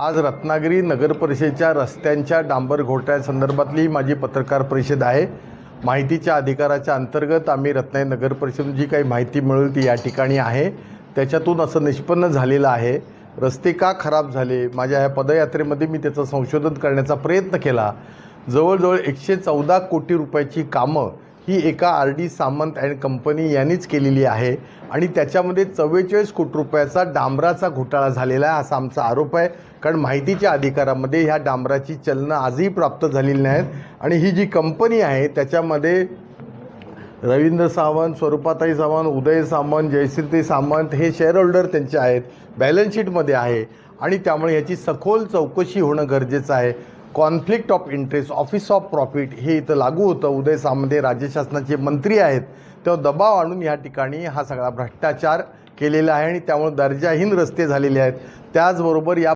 आज रत्नागिरी नगर परिषदेच्या रस्त्यांच्या डांबर घोटाळ्यासंदर्भातली माझी पत्रकार परिषद आहे. माहितीच्या अधिकाराच्या अंतर्गत आम्ही रत्नागिरी नगर परिषद जी काही माहिती मिळेल ती या ठिकाणी आहे. त्याच्यातून असं निष्पन्न झालेलं आहे. रस्ते का खराब झाले? माझ्या ह्या पदयात्रेमध्ये मी त्याचं संशोधन करण्याचा प्रयत्न केला. जवळजवळ एकशे चौदा कोटी रुपयाची कामं ही एका R D Samant and company यांनीच केलेली आहे. आणि त्याच्यामध्ये चव्वेचाळीस कोटी रुपयाचा डांबराचा घोटाळा झालेला आहे असा आमचा आरोप आहे. कारण माहितीच्या अधिकारामध्ये ह्या डांबराची चलनं आजही प्राप्त झालेली नाहीत. आणि ही जी कंपनी आहे त्याच्यामध्ये रवींद्र सावंत स्वरूपाताई सावंत उदय सामंत जयश्रीताई सामंत हे शेअर होल्डर त्यांचे आहेत. बॅलन्स शीटमध्ये आहे. आणि त्यामुळे याची सखोल चौकशी होणं गरजेचं आहे. Conflict of interest office of profit हे इथं लागू होतं. उदय सामंत राज्य शासनाचे मंत्री आहेत. तेव्हा दबाव आणून या ठिकाणी हा सगळा भ्रष्टाचार केलेला आहे आणि त्यामुळे दर्जाहीन रस्ते झालेले आहेत. त्याचबरोबर या